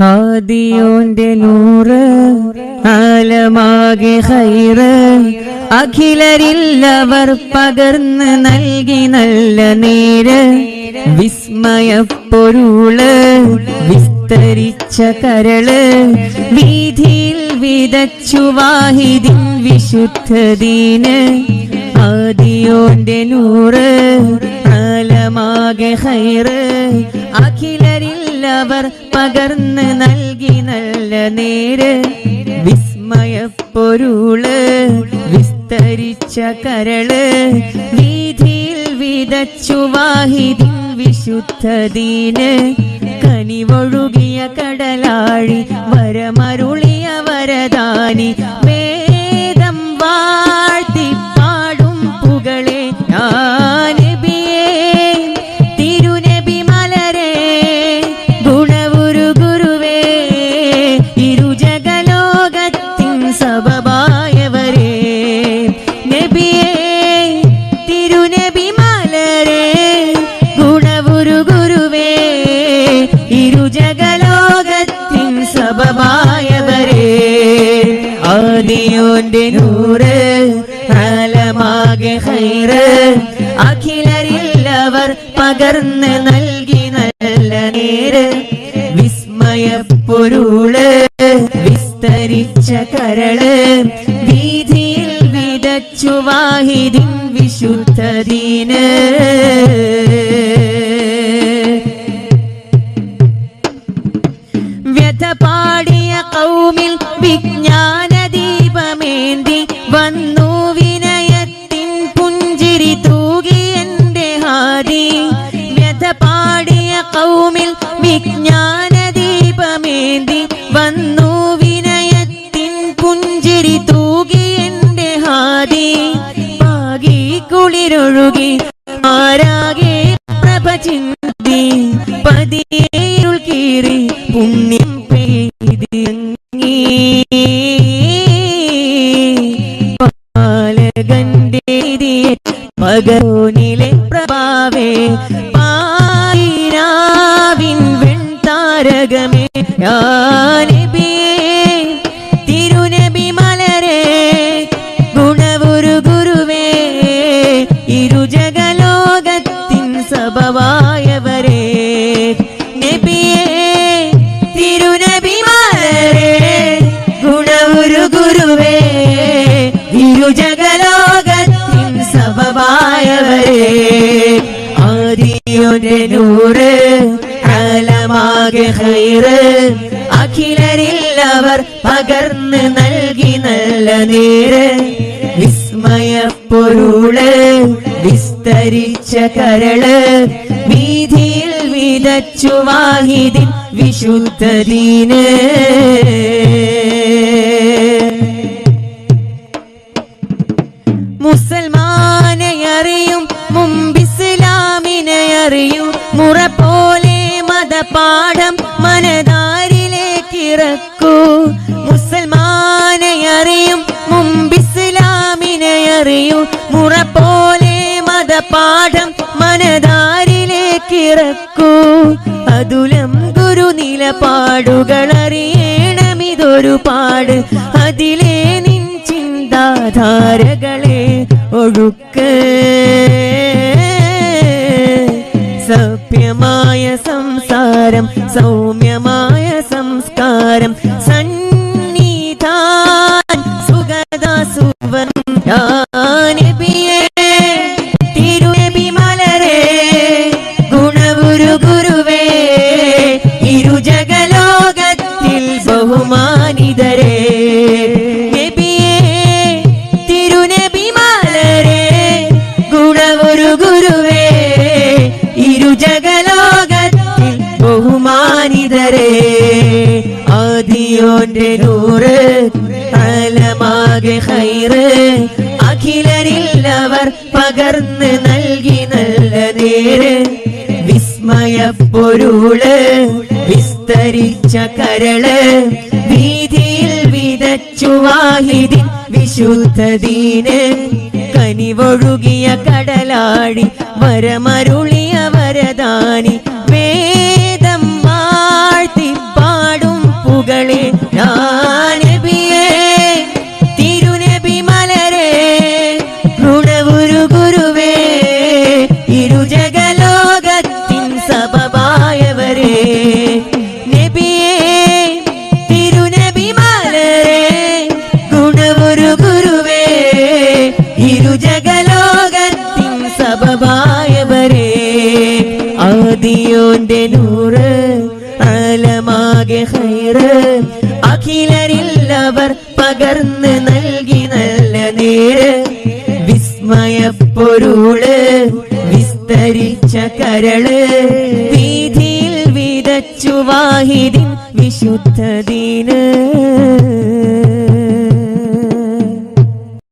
ആദിയോന്റെ നൂറ് ആലമാകെ ഹൈറ്. അഖിലരില്ലവർ പകർന്ന് നൽകി നല്ല നേര്. വിസ്മയപ്പൊരുൾ വിസ്തരിച്ച കരൾ. വീതിയിൽ വിതച്ചു വാഹിദിൻ വിശുദ്ധദീന്. ആദിയോന്റെ നൂറ് ആലമാകെ ഹൈറ്. അഖിലരില്ലവർ പകർന്ന് നൽകി നല്ല നേര്. വിസ്മയപ്പൊരുൾ വിസ്തരിച്ച കരൾ. വീതിയിൽ വിതച്ചു വാഹിദിൻ വിശുദ്ധദീന് കനിവൊഴുകിയ കടലാഴി വരമരുളിയ വരദാനി. ആദിയോന്റെ നൂറ് ആലമാകെ ഹൈറ്. അഖിലരില്ലവർ പകർന്ന് നൽകി നല്ല നേര്. വിസ്മയപ്പൊരുൾ വിസ്തരിച്ച കരൾ. വീതിയിൽ വിതച്ചു വാഹിദിൻ വിശുദ്ധദീന് വന്നു വിനയത്തിൻ പുഞ്ചിരി തൂകി എന്റെ ഹാദി. വ്യഥ പാടിയ കൗമിൽ വിജ്ഞാന ദീപമേന്തി വന്നു വിനയത്തിൻ പുഞ്ചിരി തൂകി എന്റെ ഹാദി. പാകി കുളിരൊഴുകി ആരാകെ പ്രഭ ചിന്തി പതിയേരുൾ കീറി പുണ്യം മകോനിലെ പ്രഭാവേ പായിരാവിൻ വെൺതാരകമേ യാനബിയേ തിരുനബി മലരെ ഗുണവുരു ഗുരുവേ ഇരുജഗലോകത്തിൻ സഭവായവരെ ആദിയുടെ നൂറ് ആലമാകെ ഹൈറ്. പകർന്ന് നൽകി നല്ല നേര്. വിസ്മയപ്പൊരുൾ വിസ്തരിച്ച കരൾ. വീതിയിൽ വിതച്ചു വാഹിദിൻ വിശുദ്ധദീന് മതപാഠം മനതാരിലേക്ക് ഇറക്കൂ അതുലം ഗുരു നിലപാടുകൾ അറിയണമിതൊരു പാട്. അതിലേ നിൻ ചിന്താധാരകളെ ഒഴുക്ക്. സഭ്യമായ സംസാരം സൗമ്യമായ സംസ്കാരം ആദിയോന്റെ നൂറ് ആലമാകെ ഹൈറ്. അഖിലരില്ലവർ പകർന്ന് നൽകി നല്ല നേര്. വിസ്മയപ്പൊരുൾ വിസ്തരിച്ച കരൾ. വീതിയിൽ വിതച്ചു വാഹിദിൻ വിശുദ്ധദീന് കനിവൊഴുകിയ കടലാടി വരമരുളിയ ആദിയോന്റെ നൂറ് ആലമാകെ ഹൈറ്. അഖിലരില്ലവർ പകർന്ന് നൽകി നല്ല നേര്. വിസ്മയപ്പൊരുൾ വിസ്തരിച്ച കരൾ. വീതിയിൽ വിതച്ചു വാഹിദിൻ വിശുദ്ധദീന്